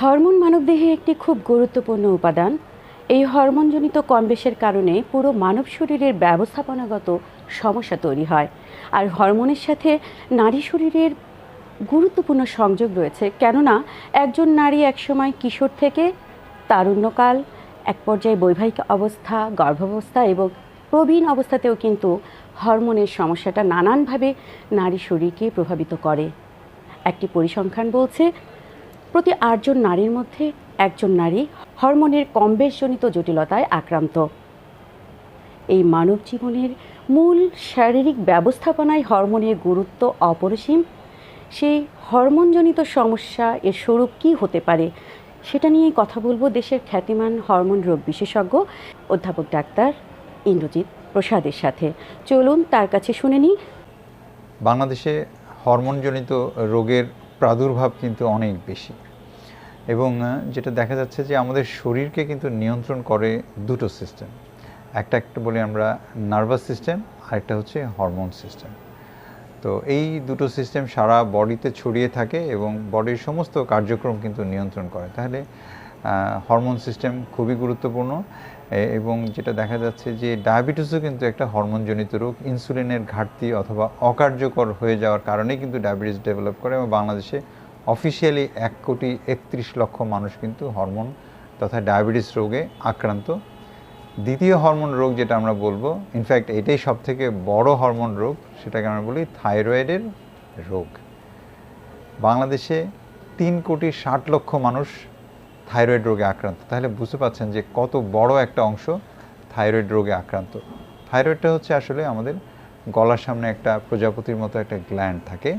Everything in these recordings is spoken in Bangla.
হরমোন মানবদেহে একটি খুব গুরুত্বপূর্ণ উপাদান। এই হরমোনজনিত কমবেশের কারণে পুরো মানব শরীরের ব্যবস্থাপনাগত সমস্যা তৈরি হয়। আর হরমোনের সাথে নারী শরীরের গুরুত্বপূর্ণ সংযোগ রয়েছে। কেননা, একজন নারী একসময় কিশোর থেকে তারুণ্যকাল, এক পর্যায়ে বৈবাহিক অবস্থা, গর্ভাবস্থা এবং প্রবীণ অবস্থাতেও কিন্তু হরমোনের সমস্যাটা নানানভাবে নারী শরীরকে প্রভাবিত করে। একটি পরিসংখ্যান বলছে প্রতি আটজন নারীর মধ্যে একজন নারী হরমোনের কমবেশজনিত জটিলতায় আক্রান্ত। এই মানব জীবনের মূল শারীরিক ব্যবস্থাপনায় হরমোনের গুরুত্ব অপরিসীম। সেই হরমোনজনিত সমস্যা এর স্বরূপ কী হতে পারে সেটা নিয়েই কথা বলব দেশের খ্যাতিমান হরমোন রোগ বিশেষজ্ঞ অধ্যাপক ডাক্তার ইন্দ্রজিৎ প্রসাদের সাথে। চলুন তার কাছে শুনে নিই। বাংলাদেশে হরমোনজনিত রোগের প্রাদুর্ভাব কিন্তু অনেক বেশি। এবং যেটা দেখা যাচ্ছে যে আমাদের শরীরকে কিন্তু নিয়ন্ত্রণ করে দুটো সিস্টেম একটা একটা বলি আমরা নার্ভাস সিস্টেম আর একটা হচ্ছে হরমোন সিস্টেম তো এই দুটো সিস্টেম সারা বডিতে ছড়িয়ে থাকে এবং বডির সমস্ত কার্যক্রম কিন্তু নিয়ন্ত্রণ করে। তাহলে হরমোন সিস্টেম খুবই গুরুত্বপূর্ণ এবং যেটা দেখা যাচ্ছে যে ডায়াবেটিসও কিন্তু একটা হরমোনজনিত রোগ। ইনসুলিনের ঘাটতি অথবা অকার্যকর হয়ে যাওয়ার কারণে কিন্তু ডায়াবেটিস ডেভেলপ করে এবং বাংলাদেশে অফিসিয়ালি এক কোটি একত্রিশ লক্ষ মানুষ কিন্তু হরমোন তথা ডায়াবেটিস রোগে আক্রান্ত। দ্বিতীয় হরমোন রোগ যেটা আমরা বলব, ইনফ্যাক্ট এটাই সব থেকে বড় হরমোন রোগ, সেটাকে আমরা বলি থাইরয়েডের রোগ। বাংলাদেশে তিন কোটি ষাট লক্ষ মানুষ থাইরয়েড রোগে আক্রান্ত। তাহলে বুঝতে পারছেন যে কত বড় একটা অংশ থাইরয়েড রোগে আক্রান্ত। থাইরয়েডটা হচ্ছে আসলে আমাদের গলার সামনে একটা প্রজাপতির মতো একটা গ্ল্যান্ড থাকে।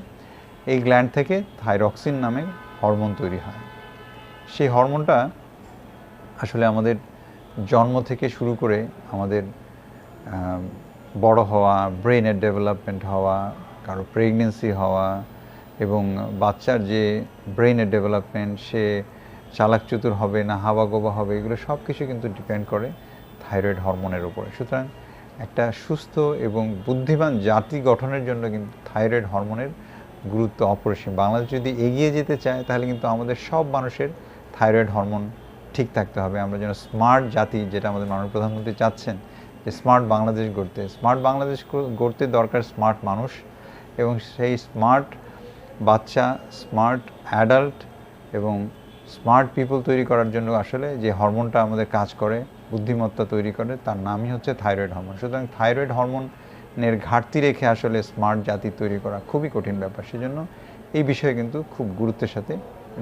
এই গ্ল্যান্ড থেকে থাইরক্সিন নামে হরমোন তৈরি হয়। সেই হরমোনটা আসলে আমাদের জন্ম থেকে শুরু করে আমাদের আম, বড় হওয়া ব্রেনের ডেভেলপমেন্ট হওয়া কারও প্রেগনেন্সি হওয়া এবং বাচ্চার যে ব্রেনের ডেভেলপমেন্ট সে চালাক চতুর হবে, না হাওয়া গোবা হবে, এগুলো সব কিছু কিন্তু ডিপেন্ড করে থাইরয়েড হরমোনের উপরে। সুতরাং একটা সুস্থ এবং বুদ্ধিমান জাতি গঠনের জন্য কিন্তু থাইরয়েড হরমোনের গুরুত্ব অপরিসীম। বাংলাদেশ যদি এগিয়ে যেতে চায়, তাহলে কিন্তু আমাদের সব মানুষের থাইরয়েড হরমোন ঠিক থাকতে হবে। আমরা যেন স্মার্ট জাতি, যেটা আমাদের মাননীয় প্রধানমন্ত্রী চাচ্ছেন, যে স্মার্ট বাংলাদেশ গড়তে। স্মার্ট বাংলাদেশ গড়তে দরকার স্মার্ট মানুষ এবং সেই স্মার্ট বাচ্চা স্মার্ট অ্যাডাল্ট এবং স্মার্ট পিপল তৈরি করার জন্য আসলে যে হরমোনটা আমাদের কাজ করে, বুদ্ধিমত্তা তৈরি করে, তার নামই হচ্ছে থাইরয়েড হরমোন। সুতরাং থাইরয়েড হরমোনের ঘাটতি রেখে আসলে স্মার্ট জাতি তৈরি করা খুবই কঠিন ব্যাপার। সেজন্য এই বিষয়ে কিন্তু খুব গুরুত্বের সাথে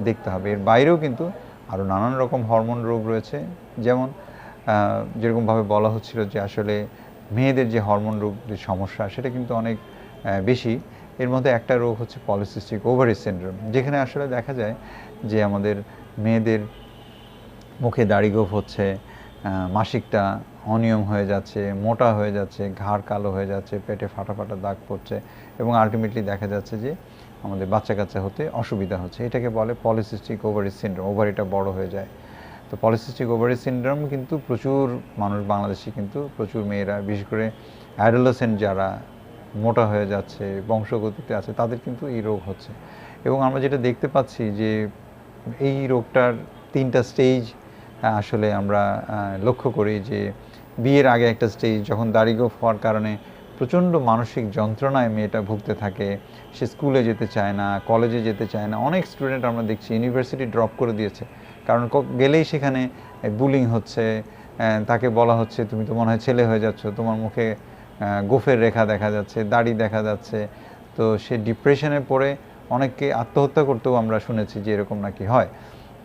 দেখতে হবে। এর বাইরেও কিন্তু আরও নানান রকম হরমোন রোগ রয়েছে। যেমন যেরকমভাবে বলা হচ্ছিল যে আসলে মেয়েদের যে হরমোন রোগ যে সমস্যা, সেটা কিন্তু অনেক বেশি। এর মধ্যে একটা রোগ হচ্ছে পলিসিস্টিক ওভারি সিন্ড্রোম যেখানে আসলে দেখা যায় যে আমাদের মেয়েদের মুখে দাড়িগোফ হচ্ছে মাসিকটা অনিয়ম হয়ে যাচ্ছে, মোটা হয়ে যাচ্ছে, ঘাড় কালো হয়ে যাচ্ছে, পেটে ফাটা ফাটা দাগ পড়ছে এবং আলটিমেটলি দেখা যাচ্ছে যে আমাদের বাচ্চা কাচ্চা হতে অসুবিধা হচ্ছে। এটাকে বলে পলিসিস্টিক ওভারি সিন্ড্রোম ওভারিটা বড় হয়ে যায়। তো পলিসিস্টিক ওভারি সিন্ড্রোম কিন্তু প্রচুর মানুষ, বাংলাদেশে কিন্তু প্রচুর মেয়েরা, বিশেষ করে অ্যাডোলেসেন্ট যারা মোটা হয়ে যাচ্ছে, বংশগতিতে আছে, তাদের কিন্তু এই রোগ হচ্ছে। এবং আমরা যেটা দেখতে পাচ্ছি যে এই রোগটার তিনটা স্টেজ আসলে আমরা লক্ষ্য করি যে বিয়ের আগে একটা স্টেজ যখন দাড়িগোফ হওয়ার কারণে প্রচণ্ড মানসিক যন্ত্রণায় মেয়েটা ভুগতে থাকে, সে স্কুলে যেতে চায় না কলেজে যেতে চায় না, অনেক স্টুডেন্ট আমরা দেখছি ইউনিভার্সিটি ড্রপ করে দিয়েছে। কারণ গেলেই সেখানে বুলিং হচ্ছে তাকে বলা হচ্ছে, তুমি তো মনে হয় ছেলে হয়ে যাচ্ছ, তোমার মুখে গোফের রেখা দেখা যাচ্ছে, দাড়ি দেখা যাচ্ছে। তো সে ডিপ্রেশনে পড়ে অনেককে আত্মহত্যা করতেও আমরা শুনেছি যে এরকম নাকি হয়।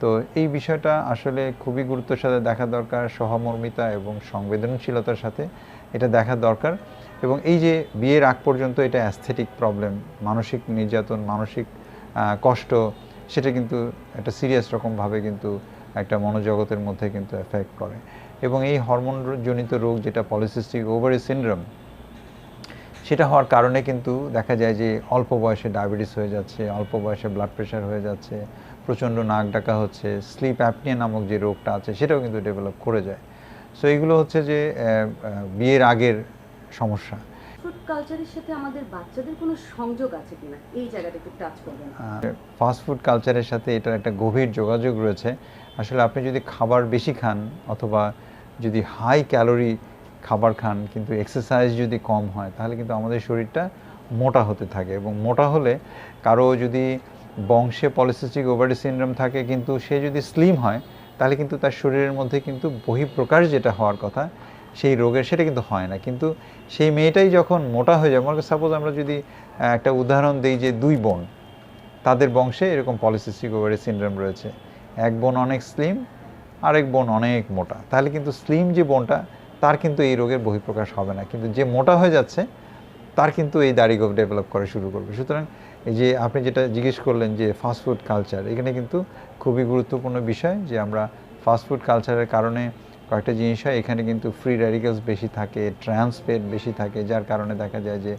তো এই বিষয়টা আসলে খুবই গুরুত্বের সাথে দেখা দরকার, সহমর্মিতা এবং সংবেদনশীলতার সাথে এটা দেখা দরকার। এবং এই যে বিয়ের আগ পর্যন্ত এটা অ্যাস্থেটিক প্রবলেম মানসিক নির্যাতন, মানসিক কষ্ট, সেটা কিন্তু একটা সিরিয়াস রকমভাবে কিন্তু একটা মনোজগতের মধ্যে কিন্তু এফেক্ট করে। এবং এই হরমোন জনিত রোগ যেটা পলিসিস্টিক ওভারি সিনড্রোম সেটা হওয়ার কারণে কিন্তু দেখা যায় যে অল্প বয়সে ডায়াবেটিস হয়ে যাচ্ছে, অল্প বয়সে ব্লাড প্রেশার হয়ে যাচ্ছে, প্রচণ্ড নাক ডাকা হচ্ছে স্লিপ অ্যাপনিয়া নামক যে রোগটা আছে সেটাও কিন্তু ডেভেলপ করে যায়। সো এইগুলো হচ্ছে যে বিয়ের আগের সমস্যা। ফুড কালচারের সাথে আমাদের বাচ্চাদের কোনো সংযোগ আছে কিনা? এই জায়গাটা একটু টাচ করবেন। ফাস্ট ফুড কালচারের সাথে এটার একটা গভীর যোগাযোগ রয়েছে। আসলে আপনি যদি খাবার বেশি খান অথবা যদি হাই ক্যালোরি খাবার খান, কিন্তু এক্সারসাইজ যদি কম হয়, তাহলে কিন্তু আমাদের শরীরটা মোটা হতে থাকে এবং মোটা হলে কারও যদি বংশে পলিসিস্টিক ওভারি সিনড্রোম থাকে, কিন্তু সে যদি স্লিম হয়, তাহলে কিন্তু তার শরীরের মধ্যে কিন্তু বহিঃপ্রকাশ যেটা হওয়ার কথা সেই রোগের, সেটা কিন্তু হয় না। কিন্তু সেই মেয়েটাই যখন মোটা হয়ে যায়, মনে সাপোজ আমরা যদি একটা উদাহরণ দিই যে দুই বোন, তাদের বংশে এরকম পলিসিস্টিক ওভারি সিনড্রোম রয়েছে। এক বোন অনেক স্লিম আরেক বোন অনেক মোটা। তাহলে কিন্তু স্লিম যে বোনটা, তার কিন্তু এই রোগের বহিঃপ্রকাশ হবে না। কিন্তু যে মোটা হয়ে যাচ্ছে, তার কিন্তু এই দাড়ি গোপ ডেভেলপ করা শুরু করবে। সুতরাং এই যে আপনি যেটা জিজ্ঞেস করলেন যে ফাস্টফুড কালচার এখানে কিন্তু খুবই গুরুত্বপূর্ণ বিষয় যে আমরা ফাস্টফুড কালচারের কারণে কয়েকটা জিনিস হয়, এখানে কিন্তু ফ্রি র্যাডিক্যালস বেশি থাকে ট্রান্সপেট বেশি থাকে, যার কারণে দেখা যায় যে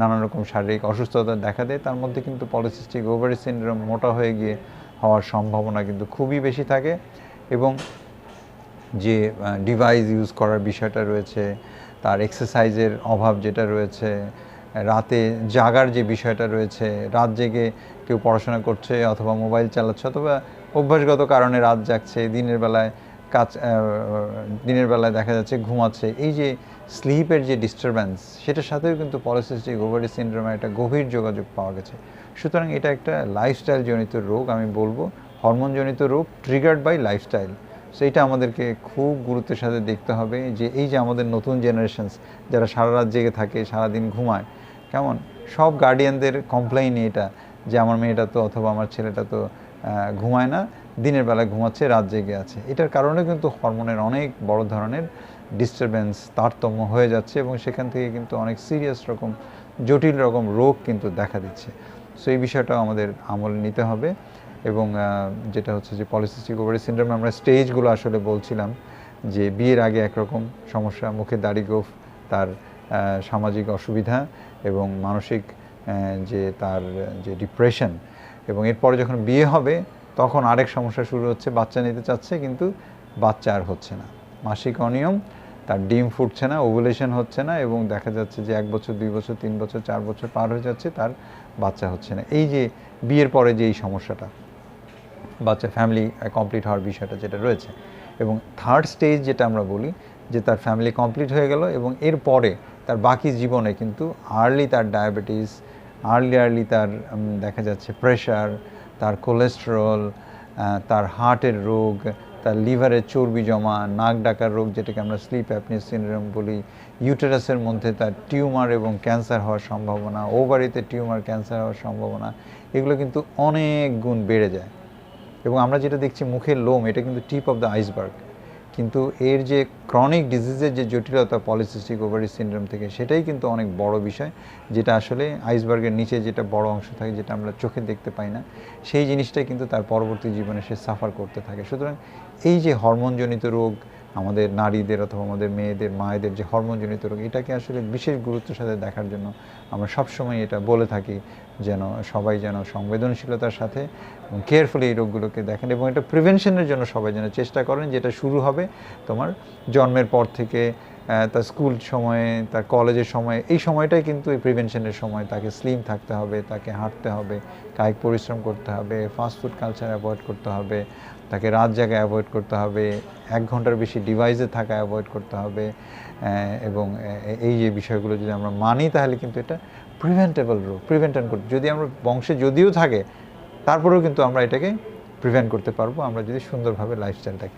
নানান রকম শারীরিক অসুস্থতা দেখা দেয়। তার মধ্যে কিন্তু পলিসিস্টিক ওভারি সিন্ড্রোম মোটা হয়ে গিয়ে হওয়ার সম্ভাবনা কিন্তু খুবই বেশি থাকে এবং যে ডিভাইস ইউজ করার বিষয়টা রয়েছে, তার এক্সারসাইজের অভাব যেটা রয়েছে, রাতে জাগার যে বিষয়টা রয়েছে, রাত জেগে কেউ পড়াশোনা করছে অথবা মোবাইল চালাচ্ছে অথবা অভ্যাসগত কারণে রাত জাগছে, দিনের বেলায় কাজ দিনের বেলায় দেখা যাচ্ছে ঘুমাচ্ছে। এই যে স্লিপের যে ডিস্টারবেন্স সেটার সাথেও কিন্তু পলিসিস্টিক ওভারি সিনড্রোমের একটা গভীর যোগাযোগ পাওয়া গেছে। সুতরাং এটা একটা লাইফস্টাইল জনিত রোগ, আমি বলব। হরমোনজনিত রোগ ট্রিগার্ড বাই লাইফস্টাইল সো এটা আমাদেরকে খুব গুরুত্বের সাথে দেখতে হবে যে এই যে আমাদের নতুন জেনারেশনস যারা সারা রাত জেগে থাকে সারাদিন ঘুমায়, কেমন? সব গার্ডিয়ানদের কমপ্লেইন এটা যে, আমার মেয়েটা তো অথবা আমার ছেলেটা তো ঘুমায় না। দিনের বেলায় ঘুমাচ্ছে, রাত জেগে আছে। এটার কারণে কিন্তু হরমোনের অনেক বড় ধরনের ডিস্টারবেন্স তারতম্য হয়ে যাচ্ছে এবং সেখান থেকে কিন্তু অনেক সিরিয়াস রকম, জটিল রকম রোগ কিন্তু দেখা দিচ্ছে। সো এই বিষয়টাও আমাদের আমলে নিতে হবে এবং যেটা হচ্ছে যে পলিসিস্টিক ওভারি সিনড্রোমে আমরা স্টেজগুলো আসলে বলছিলাম যে বিয়ের আগে একরকম সমস্যা, মুখে দাড়ি গোফ, তার সামাজিক অসুবিধা এবং মানসিক যে তার, যে ডিপ্রেশন এবং এরপরে যখন বিয়ে হবে তখন আরেক সমস্যা শুরু হচ্ছে, বাচ্চা নিতে চাচ্ছে, কিন্তু বাচ্চা আর হচ্ছে না। মাসিক অনিয়ম, তার ডিম ফুটছে না, ওভুলেশন হচ্ছে না এবং দেখা যাচ্ছে যে এক বছর, দুই বছর, তিন বছর, চার বছর পার হয়ে যাচ্ছে, তার বাচ্চা হচ্ছে না। এই যে বিয়ের পরে যে এই সমস্যাটা, বাচ্চা ফ্যামিলি কমপ্লিট হওয়ার বিষয়টা যেটা রয়েছে এবং থার্ড স্টেজ যেটা আমরা বলি, যে তার ফ্যামিলি কমপ্লিট হয়ে গেল এবং এরপরে তার বাকি জীবনে কিন্তু আর্লি তার ডায়াবেটিস আর্লি আর্লি তার দেখা যাচ্ছে প্রেশার তার কোলেস্টেরল তার হার্টের রোগ, তার লিভারের চর্বি জমা, নাক ডাকার রোগ, যেটাকে আমরা স্লিপ অ্যাপনি সিনড্রোম বলি ইউটেরাসের মধ্যে তার টিউমার এবং ক্যান্সার হওয়ার সম্ভাবনা ওভারিতে টিউমার ক্যান্সার হওয়ার সম্ভাবনা, এগুলো কিন্তু অনেক গুণ বেড়ে যায়। এবং আমরা যেটা দেখছি মুখের লোম, এটা কিন্তু টিপ অফ দ্য আইসবার্গ কিন্তু এর যে ক্রনিক ডিজিজের যে জটিলতা পলিসিস্টিক ওভারি সিনড্রোম থেকে, সেটাই কিন্তু অনেক বড় বিষয়, যেটা আসলে আইসবার্গের নিচে যেটা বড় অংশ থাকে, যেটা আমরা চোখে দেখতে পাই না, সেই জিনিসটাই কিন্তু তার পরবর্তী জীবনে সে সাফার করতে থাকে। সুতরাং এই যে হরমোনজনিত রোগ, আমাদের নারীদের অথবা আমাদের মেয়েদের, মায়েদের যে হরমোনজনিত রোগ, এটাকে আসলে বিশেষ গুরুত্বের সাথে দেখার জন্য আমরা সবসময় এটা বলে থাকি। যেন, সবাই যেন সংবেদনশীলতার সাথে কেয়ারফুলি এই রোগগুলোকে দেখেন এবং এটা প্রিভেনশনের জন্য সবাই যেন চেষ্টা করেন, যেটা শুরু হবে তোমার জন্মের পর থেকে তার স্কুল সময়ে, তার কলেজের সময়ে, এই সময়টাই কিন্তু এই প্রিভেনশনের সময় তাকে স্লিম থাকতে হবে, তাকে হাঁটতে হবে, কায়িক পরিশ্রম করতে হবে ফাস্টফুড কালচার অ্যাভয়েড করতে হবে, তাকে রাত জায়গায় অ্যাভয়েড করতে হবে, এক ঘণ্টার বেশি ডিভাইসে থাকা অ্যাভয়েড করতে হবে এবং এই যে বিষয়গুলো যদি আমরা মানি তাহলে কিন্তু এটা প্রিভেন্টেবল রোগ প্রিভেন্টন করতে যদি আমরা বংশে যদিও থাকে, তারপরেও কিন্তু আমরা এটাকে প্রিভেন্ট করতে পারব। আমরা যদি সুন্দরভাবে লাইফস্টাইলটাকে